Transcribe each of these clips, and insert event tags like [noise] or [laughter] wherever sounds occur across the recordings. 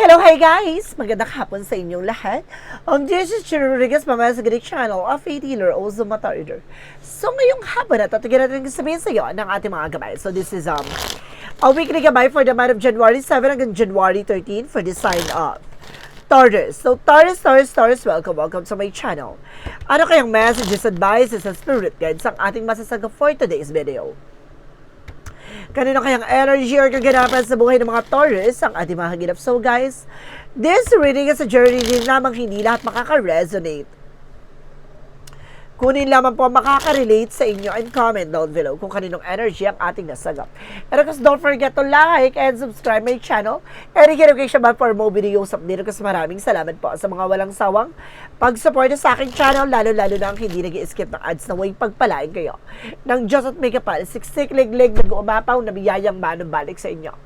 Hello, hi guys! Magandang hapon sa inyong lahat. Um, this is Chiro Rodriguez, mamaya sa Greek channel of a dealer, also mata reader. So, ngayong hapon na, tatagyan natin sabihin sa iyo ng ating mga gabay. So, this is um, a weekly gabay for the month of January 7 hanggang January 13 for the sign of Taurus. So, Taurus, Taurus, Taurus, welcome, welcome to my channel. Ano kayang messages, advices, and spirit guides ang ating masasaga for today's video? Kanino kayang energy or kaganapan sa buhay ng mga Taurus ang ating mahagilap. So guys, this reading is a journey din lamang hindi lahat makaka-resonate. Kunin lamang po makaka-relate sa inyo and comment down below kung kaninong energy ang ating nasagap. And of don't forget to like and subscribe my channel and hit notification bell for more videos update. Kasi maraming salamat po sa mga walang sawang pag-support sa aking channel, lalo-lalo na ang hindi nag skip ng ads na way pagpalain kayo. Ng Diyos at may kapal, siksik, liglig, nag-uumapaw na biyayang manubalik sa inyo.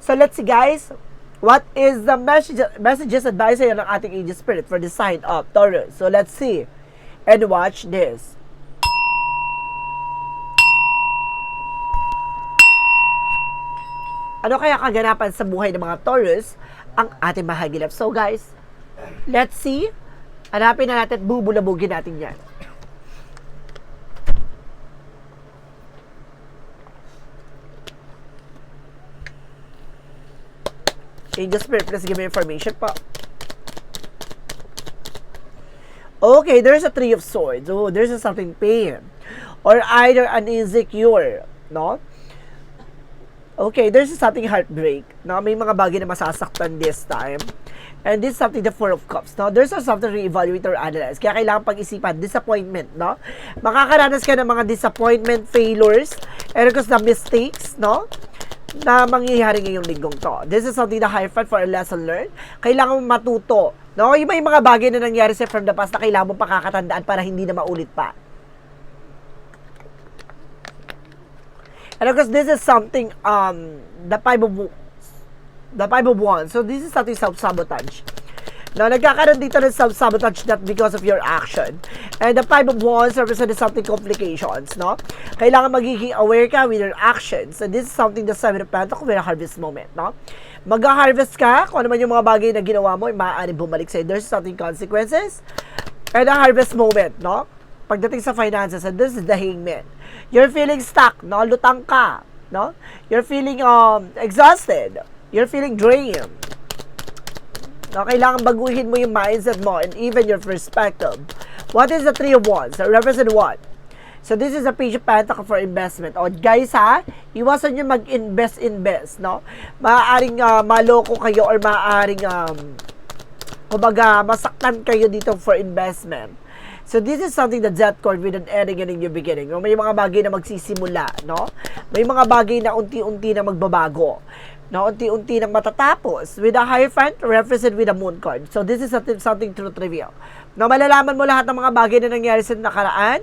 So let's see guys, what is the message, messages advice ng ating angel spirit for the sign of Taurus. So let's see and watch this. Ano kaya kaganapan sa buhay ng mga Taurus ang ating mahagilap? So guys, let's see. Hanapin na natin at bubulabugin natin yan. Angel Spirit, please give me information po. Okay, there's a three of swords. Oh, there's a something pain. Or either an insecure, no? Okay, there's something heartbreak. No? May mga bagay na masasaktan this time. And this is something the Four of Cups. No? There's a something re-evaluate or analyze. Kaya kailangan pag-isipan. Disappointment. No? Makakaranas ka ng mga disappointment, failures, and of mistakes. No? Na mangyayari ngayong linggong to. This is something na high five for a lesson learned. Kailangan matuto. No? Yung may mga bagay na nangyari sa from the past na kailangan mo pakakatandaan para hindi na maulit pa. And of course, this is something, um, the five of, the five of wands. So, this is something self-sabotage. No, nagkakaroon dito ng self-sabotage not because of your action. And the five of wands represents something complications, no? Kailangan magiging aware ka with your actions. And this is something the seven of pentacles a harvest moment, no? Mag-harvest ka, kung ano man yung mga bagay na ginawa mo, maaaring bumalik sa'yo. There's something consequences. And a harvest moment, no? Pagdating sa finances, and this is the hangman. You're feeling stuck, no? Lutang ka, no? You're feeling um exhausted. You're feeling drained. No, kailangan baguhin mo yung mindset mo and even your perspective. What is the Three of Wands? Represent what? So this is a page of pentacle for investment. O guys ha, iwasan nyo mag-invest invest, no? Maaaring uh, maloko kayo or maaaring um, kumbaga masaktan kayo dito for investment. So this is something that death card with an ending and a new beginning. No? May mga bagay na magsisimula, no? May mga bagay na unti-unti na magbabago na unti-unti nang matatapos with a Hierophant represent with a moon card. So this is something, something true trivial. Na malalaman mo lahat ng mga bagay na nangyari sa nakaraan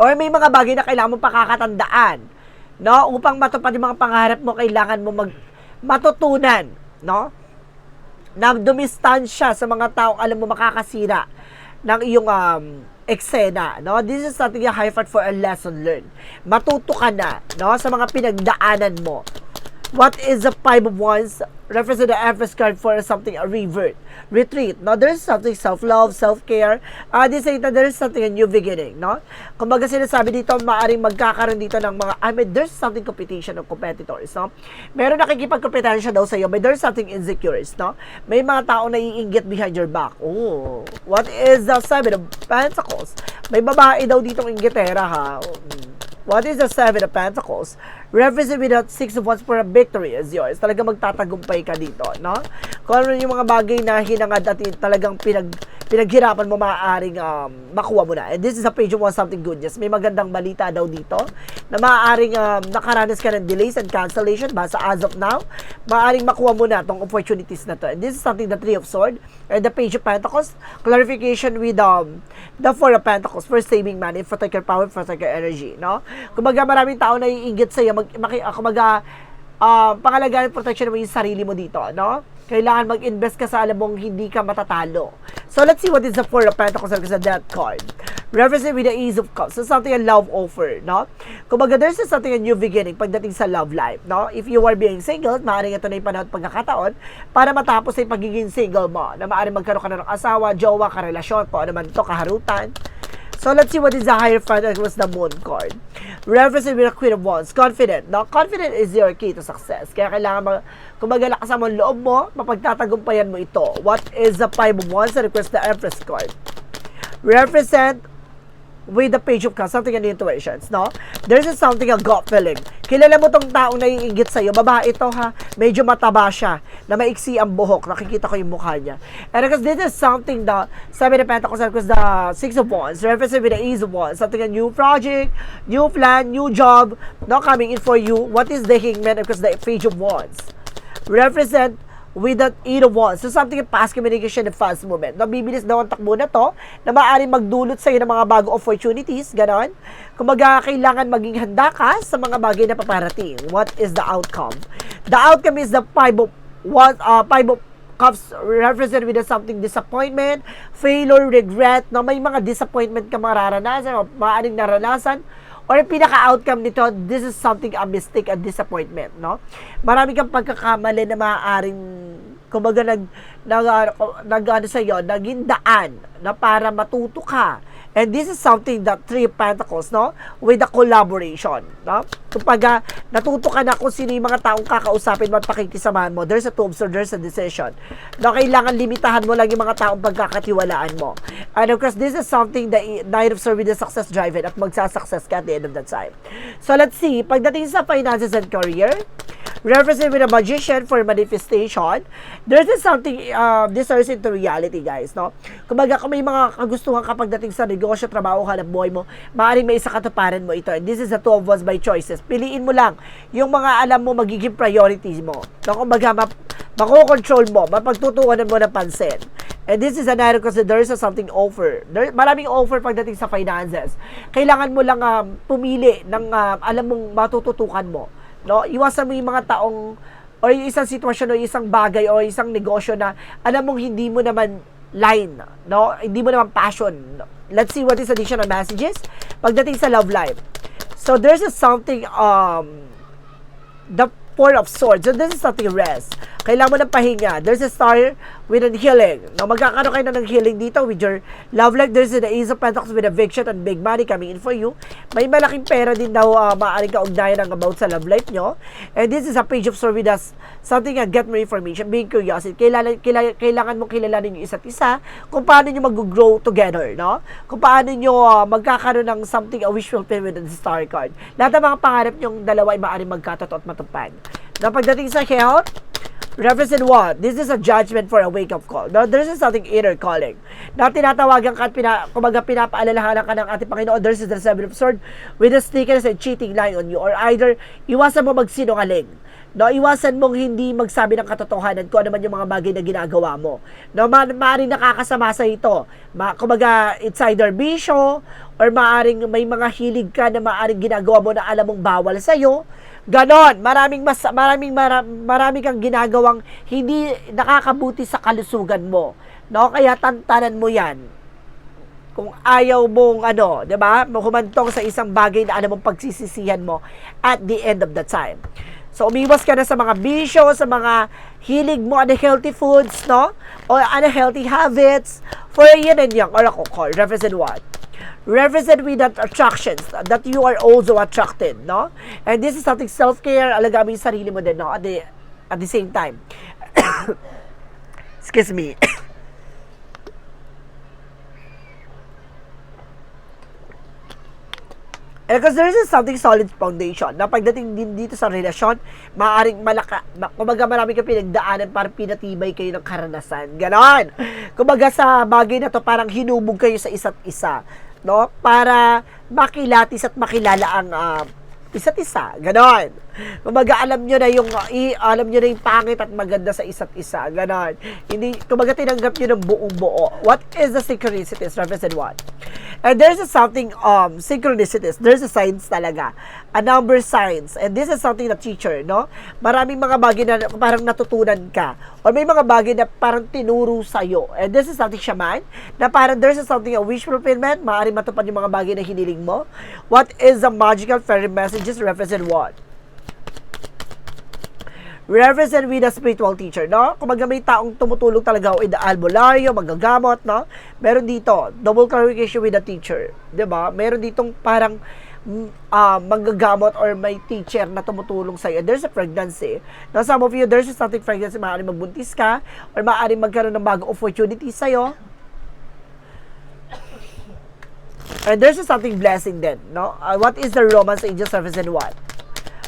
or may mga bagay na kailangan mo pakakatandaan no upang matupad yung mga pangarap mo kailangan mo mag matutunan no na dumistansya sa mga taong alam mo makakasira ng iyong um, eksena, no? This is something a high fight for a lesson learned. Matuto ka na, no? Sa mga pinagdaanan mo. What is the five of wands? Represent the Empress card for something, a revert, retreat. No, there's something self-love, self-care. Uh, this is there's something a new beginning, no? Kumbaga sinasabi dito, maaring magkakaroon dito ng mga, I mean, there's something competition of competitors, no? Meron nakikipagkompetensya daw sa iyo, but there's something insecures, no? May mga tao na iinggit behind your back. Oh, what is the seven of pentacles? May babae daw ditong inggitera, ha? What is the Seven of Pentacles? Represent with that Six of Wands for a victory is yours. Talaga magtatagumpay ka dito, no? Kung ano yung mga bagay na hinangad at talagang pinag, pinaghirapan mo, maaaring um, makuha mo na. And this is a page of one something good. Yes, may magandang balita daw dito na maaaring um, nakaranas ka ng delays and cancellation. Basta as of now, maaaring makuha mo na tong opportunities na to. And this is something the Three of Swords and the Page of Pentacles. Clarification with um, the Four of Pentacles for saving money, protect your power, protect your energy, no? Kumbaga maraming tao na iinggit sa'yo, mag, maki, uh, kumbaga, uh, pangalagaan protection mo yung sarili mo dito, no? Kailangan mag-invest ka sa alam mong hindi ka matatalo. So, let's see what is the Four of Pentacles sa Death card. Referencing with the ease of cups. So, something a love offer, no? Kumbaga, there's a something a new beginning pagdating sa love life, no? If you are being single, maaaring ito na yung panahon at pagkakataon para matapos ay pagiging single mo, na maaaring magkaroon ka na ng asawa, jowa, karelasyon, kung ano man ito, kaharutan. So, let's see what is the higher front that was the moon card. Referencing with the Queen of Wands. Confident. No? Confident is your key to success. Kaya kailangan mag, kumbaga lakas mo ang loob mo, mapagtatagumpayan mo ito. What is the Five of Wands? Request the Empress card. Represent with the page of cups, something in intuitions, no? There's something a gut feeling. Kilala mo tong taong naiingit sa'yo. Babae ito ha. Medyo mataba siya. Na maiksi ang buhok. Nakikita ko yung mukha niya. And because this is something that, sabi ni Pentacles, because the Six of Wands, represent with the Ace of Wands. Something a new project, new plan, new job, no coming in for you. What is the Hangman? Because the Page of Wands represent with that eight of wands. So something in past communication and fast movement. No, bibilis daw ang takbo na to na maaaring magdulot sa iyo ng mga bago opportunities, ganon. Kumbaga, kailangan maging handa ka sa mga bagay na paparating. What is the outcome? The outcome is the five of, what, uh, five of cups represented with something disappointment, failure, regret, no, may mga disappointment ka mararanasan o maaaring naranasan or yung pinaka-outcome nito, this is something a mistake, a disappointment, no? Marami kang pagkakamali na maaaring, kumbaga, nag, nag, nag, ano sa'yo, naging daan na para matuto ka. And this is something that Three Pentacles, no? With the collaboration, no? Kumbaga, natuto ka na kung sino yung mga taong kakausapin mo at pakikisamahan mo. There's a to observe, there's a decision. No, kailangan limitahan mo lang yung mga taong pagkakatiwalaan mo. And of course, this is something that Nine of with the success driven at magsasuccess ka at the end of that time. So, let's see. Pagdating sa finances and career, represent with a magician for manifestation. There's is something uh, deserves into reality, guys, no? Kumbaga, kung may mga kagustuhan kapag dating sa negosyo, trabaho, hanap buhay mo, maaaring may isa katuparan mo ito. And this is a two of wands by choices. Piliin mo lang yung mga alam mo magiging priorities mo. No? Kumbaga, map, makokontrol mo, mapagtutuunan mo ng pansin. And this is an item kasi there is a something offer. There, maraming offer pagdating sa finances. Kailangan mo lang um, pumili ng um, alam mong matututukan mo. No? Iwasan mo yung mga taong o yung isang sitwasyon o isang bagay o isang negosyo na alam mong hindi mo naman line, no? Hindi mo naman passion. Let's see what is additional messages pagdating sa love life. So there's a something um the Four of Swords. So this is something rest. Kailangan mo ng pahinga. There's a star with a healing. No, magkakaroon kayo na ng healing dito with your love life. There's the Ace of Pentacles with eviction and big money coming in for you. May malaking pera din daw uh, maaaring kaugnayan ng about sa love life nyo. And this is a page of with us. Something uh, get more information, being curiosity. Kailangan, kailangan, kailangan mo kilalanin yung isa't isa kung paano nyo mag-grow together, no? Kung paano nyo uh, magkakaroon ng something, a wish fulfillment the star card. Lahat ng mga pangarap nyong dalawa ay maaaring magkatotoo at matupad. Na pagdating sa health, represent what? This is a judgment for a wake-up call. Now, there's is something inner calling. Na tinatawagan ka at pina, kumbaga pinapaalalahanan ka ng ating Panginoon, there's is the seven of sword with the sneakers and cheating lying on you. Or either, iwasan mo magsinungaling. No, iwasan mong hindi magsabi ng katotohanan kung ano man yung mga bagay na ginagawa mo. No, ma maaaring nakakasama sa ito. Ma kumbaga, it's either bisyo or maaring may mga hilig ka na maaring ginagawa mo na alam mong bawal sa iyo. Ganon, maraming mas maraming mara, marami kang ginagawang hindi nakakabuti sa kalusugan mo. No, kaya tantanan mo 'yan. Kung ayaw mong ano, 'di ba? Humantong sa isang bagay na alam mong pagsisisihan mo at the end of the time. So, umiwas ka na sa mga bisyo, sa mga hilig mo, unhealthy foods, no? O unhealthy habits. For yin and yang, oracle card, represent what? Represent with that attractions that you are also attracted, no? And this is something self-care, alagaan mo yung sarili mo din, no? At the, at the same time. [coughs] Excuse me. [coughs] And because there is something solid foundation na pagdating din dito sa relasyon, maaaring malaka, ma, kumbaga marami kang pinagdaanan para pinatibay kayo ng karanasan. Ganon. Kumbaga sa bagay na to, parang hinubog kayo sa isa't isa. No? Para makilatis at makilala ang uh, isa't isa. Ganon. Kumbaga, alam nyo na yung, i, alam nyo na yung pangit at maganda sa isa't isa. Ganon. Hindi, kumbaga, tinanggap nyo ng buong buo. What is the synchronicities? Represent what? And there's a something, um, synchronicities. There's a science talaga. A number science. And this is something na teacher, no? Maraming mga bagay na parang natutunan ka. Or may mga bagay na parang tinuro sa'yo. And this is something shaman, na parang there's a something, a wish fulfillment, maaaring matupad yung mga bagay na hiniling mo. What is the magical fairy messages represent what? Represent with a spiritual teacher, no? Kung may taong tumutulong talaga in the albularyo, magagamot, no? Meron dito, double clarification with a teacher, 'di ba? Meron ditong parang uh, manggagamot or may teacher na tumutulong sa'yo. There's a pregnancy. Now, some of you, there's something pregnancy, maaaring magbuntis ka or maaaring magkaroon ng bagong opportunity sa'yo. And there's something blessing din, no? Uh, what is the romance angel service and what?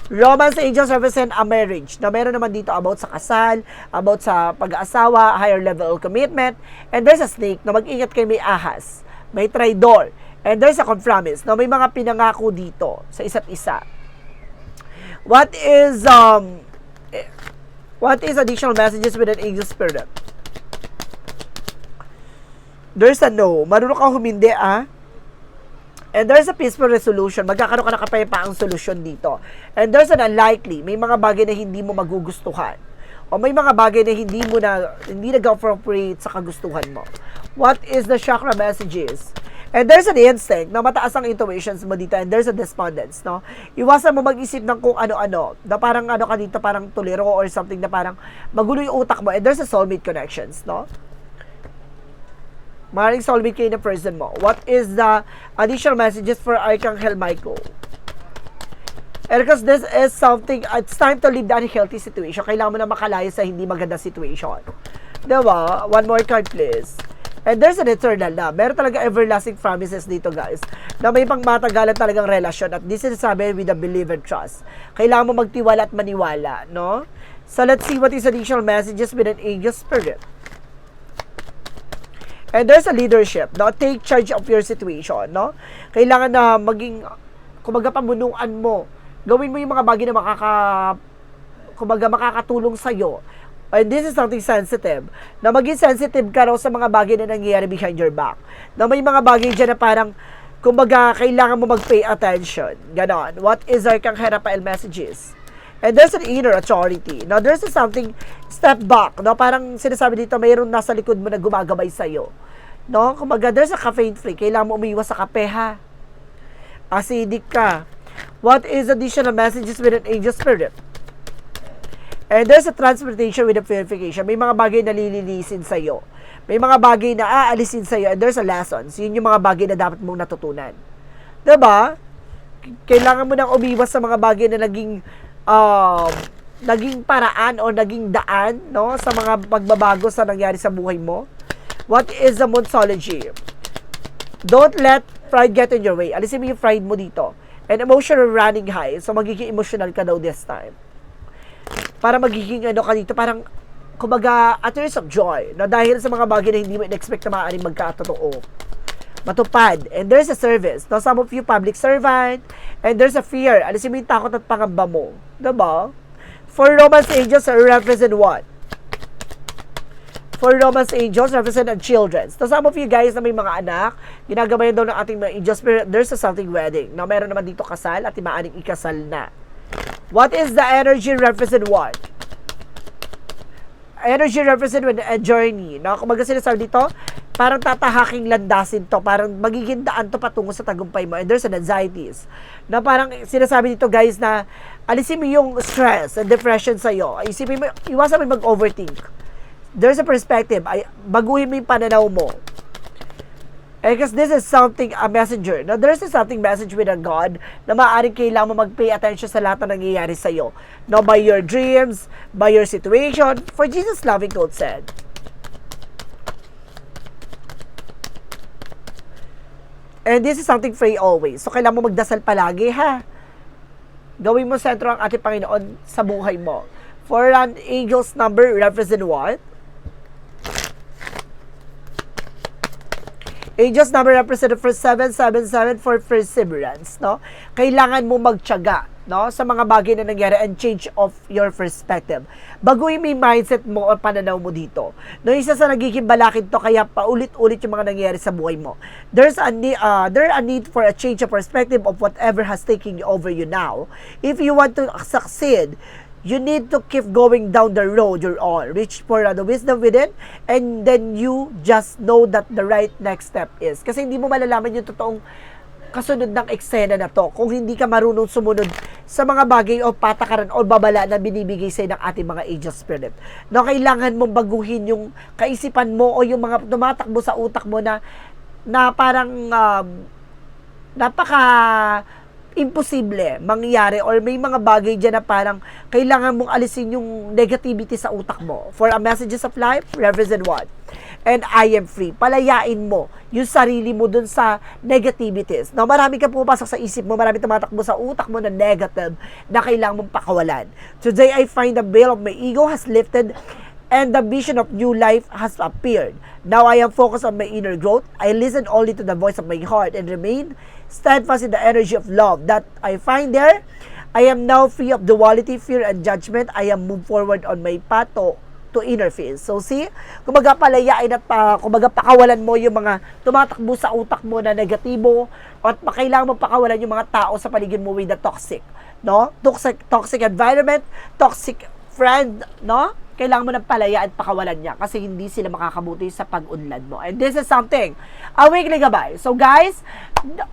Romance angels represent a marriage na meron naman dito about sa kasal, about sa pag-aasawa, higher level commitment, and there's a snake na mag-ingat kayo may ahas, may traidor, and there's a compromise na may mga pinangako dito sa isa't isa. What is um what is additional messages with an angel spirit? There's a no. Marunong kang humindi ah And there's a peaceful resolution. Magkakaroon ka ng kapayapaang solusyon dito. And there's an unlikely. May mga bagay na hindi mo magugustuhan. O may mga bagay na hindi mo na, hindi nag-appropriate sa kagustuhan mo. What is the chakra messages? And there's an instinct na mataas ang intuitions mo dito and there's a despondence, no? Iwasan mo mag-isip ng kung ano-ano, na parang ano ka dito, parang tuliro or something na parang magulo yung utak mo and there's a soulmate connections, no? Maring soulmate kayo na person mo. What is the additional messages for Archangel Michael? And because this is something, it's time to leave the unhealthy situation. Kailangan mo na makalaya sa hindi maganda situation. Diba? One more card, please. And there's an eternal na. Meron talaga everlasting promises dito, guys. Na may pang matagalan talagang relasyon. At this is sabi with a believe and trust. Kailangan mo magtiwala at maniwala, no? So let's see what is additional messages with an angel spirit. And there's a leadership, no? Take charge of your situation, no? Kailangan na maging, kumbaga, pamunuan mo. Gawin mo yung mga bagay na makaka, kumbaga, makakatulong sa'yo. And this is something sensitive. Na maging sensitive ka raw sa mga bagay na nangyayari behind your back. Na may mga bagay dyan na parang, kumbaga, kailangan mo mag-pay attention. Ganon. What is our kang Herapael messages? And there's an inner authority. Now, there's something step back. No? Parang sinasabi dito, mayroon nasa likod mo na gumagabay sa'yo. No? Kumaga, there's a caffeine free. Kailangan mo umiwas sa kape, ha? Acidic ka. What is additional messages with an angel spirit? And there's a transportation with a purification. May mga bagay na lilinisin sa'yo. May mga bagay na aalisin sa'yo. And there's a lessons. Yun yung mga bagay na dapat mong natutunan. Diba? Kailangan mo nang umiwas sa mga bagay na naging um, naging paraan o naging daan no sa mga pagbabago sa nangyari sa buhay mo? What is the Monsology? Don't let pride get in your way. Alisin mo yung pride mo dito. And emotional running high. So, magiging emotional ka daw this time. Para magiging ano ka dito, parang kumbaga, tears of joy na dahil sa mga bagay na hindi mo in-expect na maaaring magkatotoo matupad. And there's a service. Now, some of you public servant, and there's a fear. Alisin mo yung takot at pangamba mo. Diba? For Romance angels represent what? For Romance angels represent ang children. So, some of you guys na may mga anak, ginagabayan daw ng ating mga angels, there's a something wedding. Now, meron naman dito kasal at imaaning ikasal na. What is the energy represent what? energy represent with a journey. No? Kung sinasabi dito, parang tatahaking landasin to, parang magiging daan to patungo sa tagumpay mo. And there's an anxieties. Na parang sinasabi dito guys na alisin mo yung stress and depression sa'yo. Isipin mo, iwasan mo mag-overthink. There's a perspective. Ay, baguhin mo yung pananaw mo. Because this is something, a messenger. Now, there's a something message with a God na maaaring kailangan mo mag-pay attention sa lahat na nangyayari sa'yo. Now, by your dreams, by your situation, for Jesus' loving code said. And this is something free always. So, kailangan mo magdasal palagi, ha? Gawin mo sentro ang ating Panginoon sa buhay mo. For an angel's number represent what? Angels number represented for 777 for perseverance, no? Kailangan mo magtiyaga no sa mga bagay na nangyari and change of your perspective. Baguhin mo yung mindset mo o pananaw mo dito. No, isa sa nagiging balakid to kaya paulit-ulit yung mga nangyayari sa buhay mo. There's a uh, there a need for a change of perspective of whatever has taken over you now. If you want to succeed, you need to keep going down the road you're on. Reach for the wisdom within and then you just know that the right next step is. Kasi hindi mo malalaman yung totoong kasunod ng eksena na to kung hindi ka marunong sumunod sa mga bagay o patakaran o babala na binibigay sa ng ating mga angel spirit. No, kailangan mong baguhin yung kaisipan mo o yung mga tumatakbo sa utak mo na na parang um, napaka imposible mangyari or may mga bagay dyan na parang kailangan mong alisin yung negativity sa utak mo. For a messages of life, represent what? And I am free. Palayain mo yung sarili mo dun sa negativities. No, marami ka pumapasok sa isip mo, marami tumatakbo sa utak mo na negative na kailangan mong pakawalan. Today, I find the veil of my ego has lifted and the vision of new life has appeared. Now I am focused on my inner growth. I listen only to the voice of my heart and remain steadfast in the energy of love that I find there. I am now free of duality, fear, and judgment. I am moved forward on my path to, to inner peace. So see, kumbaga palayain at pa, kumbaga pakawalan mo yung mga tumatakbo sa utak mo na negatibo at kailangan mo pakawalan yung mga tao sa paligid mo with the toxic, no? Toxic toxic environment, toxic friend, no? Kailangan mo ng palaya at pakawalan niya kasi hindi sila makakabuti sa pag-unlad mo. And this is something, a weekly gabay. So guys,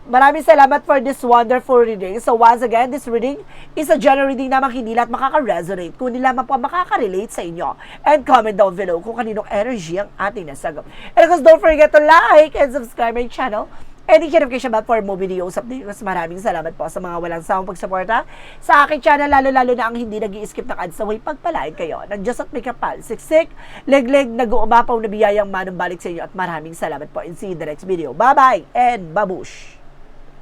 maraming salamat for this wonderful reading. So once again, this reading is a general reading na hindi lahat makaka-resonate, kundi lamang po makaka-relate sa inyo. And comment down below kung kaninong energy ang ating nasagap. And of course, don't forget to like and subscribe my channel and i-notification bell for more videos update. Mas maraming salamat po sa mga walang sawang pagsuporta sa aking channel, lalo-lalo na ang hindi nag skip ng ads sa way pagpalain kayo. Ng Diyos at may kapal, siksik, legleg, nag-uumapaw na biyayang manumbalik sa inyo at maraming salamat po and see you in the next video. Bye-bye and babush!